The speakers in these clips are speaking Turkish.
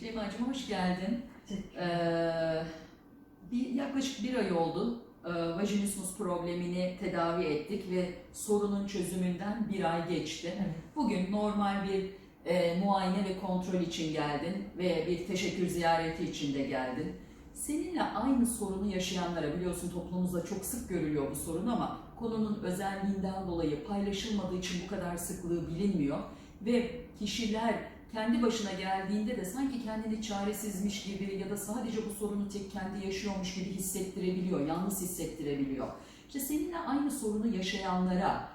Şeyma'cığım hoş geldin. Ee, bir, yaklaşık bir ay oldu. Ee, vajinismus problemini tedavi ettik ve sorunun çözümünden bir ay geçti. Evet. Bugün normal bir e, muayene ve kontrol için geldin ve bir teşekkür ziyareti için de geldin. Seninle aynı sorunu yaşayanlara biliyorsun toplumumuzda çok sık görülüyor bu sorun ama konunun özelliğinden dolayı paylaşılmadığı için bu kadar sıklığı bilinmiyor ve kişiler kendi başına geldiğinde de sanki kendini çaresizmiş gibi ya da sadece bu sorunu tek kendi yaşıyormuş gibi hissettirebiliyor, yalnız hissettirebiliyor. İşte seninle aynı sorunu yaşayanlara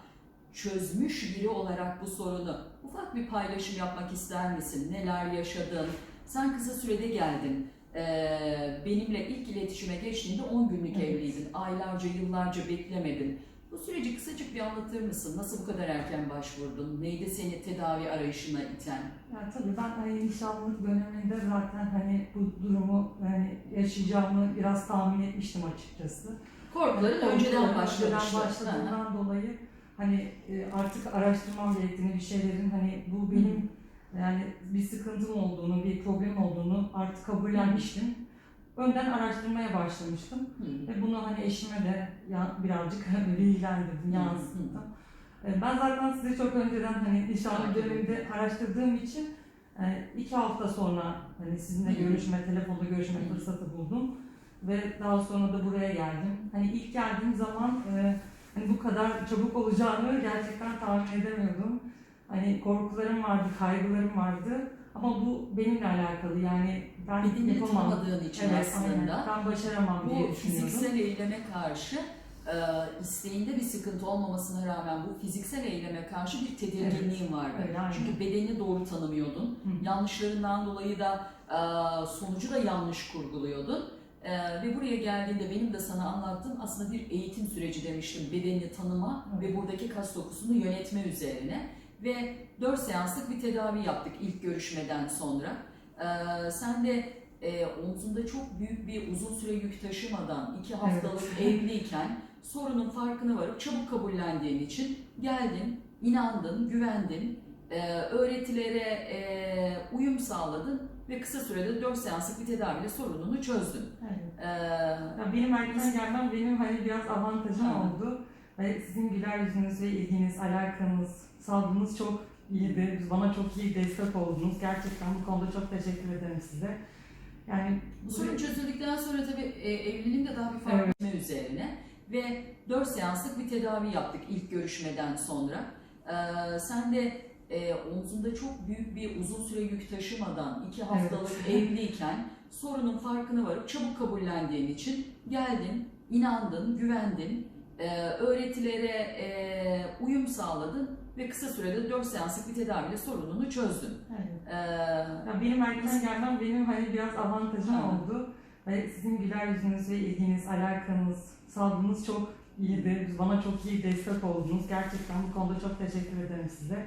çözmüş biri olarak bu sorunu ufak bir paylaşım yapmak ister misin? Neler yaşadın? Sen kısa sürede geldin. Ee, benimle ilk iletişime geçtiğinde 10 günlük Evet. evliydin. Aylarca, yıllarca beklemedin. Bu süreci kısacık bir anlatır mısın? Nasıl bu kadar erken başvurdun? Neydi seni tedavi arayışına iten? Ya tabii ben hani nişanlılık döneminde zaten hani bu durumu hani yaşayacağımı biraz tahmin etmiştim açıkçası. Korkuların Yani önceden başlamıştı. Başladığından dolayı hani e, artık araştırmam gerektiğini bir şeylerin hani bu benim yani bir sıkıntım olduğunu, bir problem olduğunu artık kabullenmiştim. Önden araştırmaya başlamıştım. Hı. Ve bunu hani eşime de ya, birazcık bilgilendirdim, yansıttım. E, Ben zaten sizi çok önceden hani nişanlı döneminde araştırdığım için e, iki hafta sonra hani sizinle Hı. görüşme, telefonda görüşme fırsatı buldum. Ve daha sonra da buraya geldim. Hani ilk geldiğim zaman e, hani bu kadar çabuk olacağını gerçekten tahmin edemiyordum. Hani korkularım vardı, kaygılarım vardı. Ama bu benimle alakalı yani ben Bedenini yapamam. tanımadığın için Evet, aslında aynen. Ben başaramam diye bu düşünüyordum. fiziksel eyleme karşı e, isteğinde bir sıkıntı olmamasına rağmen bu fiziksel eyleme karşı bir tedirginliğin vardı. Öyle, aynen. Çünkü bedenini doğru tanımıyordun. Hı. Yanlışlarından dolayı da e, sonucu da yanlış kurguluyordun. E, ve buraya geldiğinde benim de sana anlattığım aslında bir eğitim süreci demiştim. Bedenini tanıma Evet. ve buradaki kas dokusunu yönetme üzerine. Ve 4 seanslık bir tedavi yaptık ilk görüşmeden sonra. E, sen de e, omzunda çok büyük bir uzun süre yük taşımadan iki haftalık evliyken sorunun farkına varıp çabuk kabullendiğin için geldin, inandın, güvendin, e, öğretilere e, uyum sağladın ve kısa sürede 4 seanslık bir tedaviyle sorununu çözdün. Evet. E, Ya benim erken gelmem benim hani biraz avantajım Ha. oldu. Ve sizin güler yüzünüz ve ilginiz, alakanız, sabrınız çok iyiydi. Bana çok iyi destek oldunuz. Gerçekten bu konuda çok teşekkür ederim size. Yani bu sorun çözüldükten sonra tabii e, evliliğin de daha bir farklı üzerine ve 4 seanslık bir tedavi yaptık ilk görüşmeden sonra. E, sen de e, omzunda çok büyük bir uzun süre yük taşımadan iki haftalık evliyken sorunun farkına varıp çabuk kabullendiğin için geldin, inandın, güvendin, e, öğretilere e, uyum sağladın ve kısa sürede 4 seanslık bir tedaviyle sorununu çözdün. evet. E, Ya benim erken gelmem benim hani biraz avantajım Ha. oldu. Ve sizin güler yüzünüz ve ilginiz, alakanız, sabrınız çok iyiydi. Bana çok iyi destek oldunuz. Gerçekten bu konuda çok teşekkür ederim size.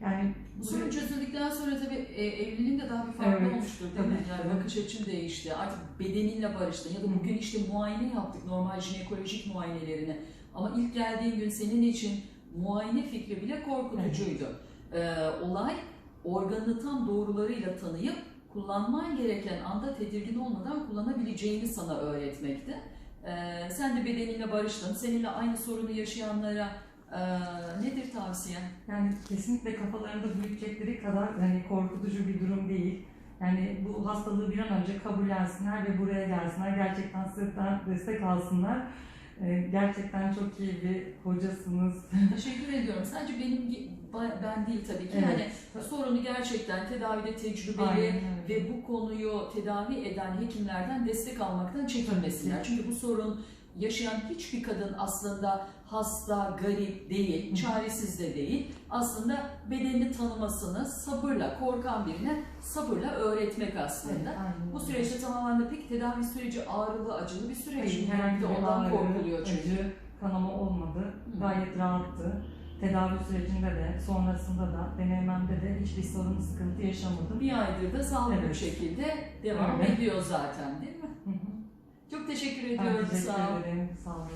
Yani Bu sorun çözüldükten sonra tabii e, evliliğin de daha bir farklı Evet, olmuştur değil mi? Yani bakış açın değişti. Artık bedeninle barıştın ya da bugün işte muayene yaptık normal jinekolojik muayenelerini. Ama ilk geldiğin gün senin için muayene fikri bile korkutucuydu. Ee, olay organını tam doğrularıyla tanıyıp kullanman gereken anda tedirgin olmadan kullanabileceğini sana öğretmekti. Ee, sen de bedeninle barıştın. Seninle aynı sorunu yaşayanlara e, nedir tavsiyen? Yani kesinlikle kafalarında büyütecekleri kadar hani korkutucu bir durum değil. Yani bu hastalığı bir an önce kabullensinler ve buraya gelsinler. Gerçekten sırttan destek alsınlar. Ee, gerçekten çok iyi bir hocasınız. Teşekkür ediyorum. Sadece benim ben değil tabii ki. Evet. Hani sorunu gerçekten tedavide tecrübeli Aynen öyle. ve bu konuyu tedavi eden hekimlerden destek almaktan çekinmesinler. Çünkü bu sorun yaşayan hiçbir kadın aslında hasta, garip değil, çaresiz de değil. Aslında bedenini tanımasını sabırla, korkan birine sabırla öğretmek aslında. Evet, Bu süreçte tamamen de peki tedavi süreci ağrılı, acılı bir süreç. Hayır, Çünkü herhangi de bir ondan ağrı, korkuluyor çünkü. acı, kanama olmadı. Gayet rahattı. Tedavi sürecinde de, sonrasında da, denememde de hiçbir sorun, sıkıntı yaşamadım. Bir aydır da sağlıklı bir Evet. şekilde devam Evet. ediyor zaten değil mi? Çok teşekkür Ben ediyorum. teşekkür Sağ ederim. Sağ olun.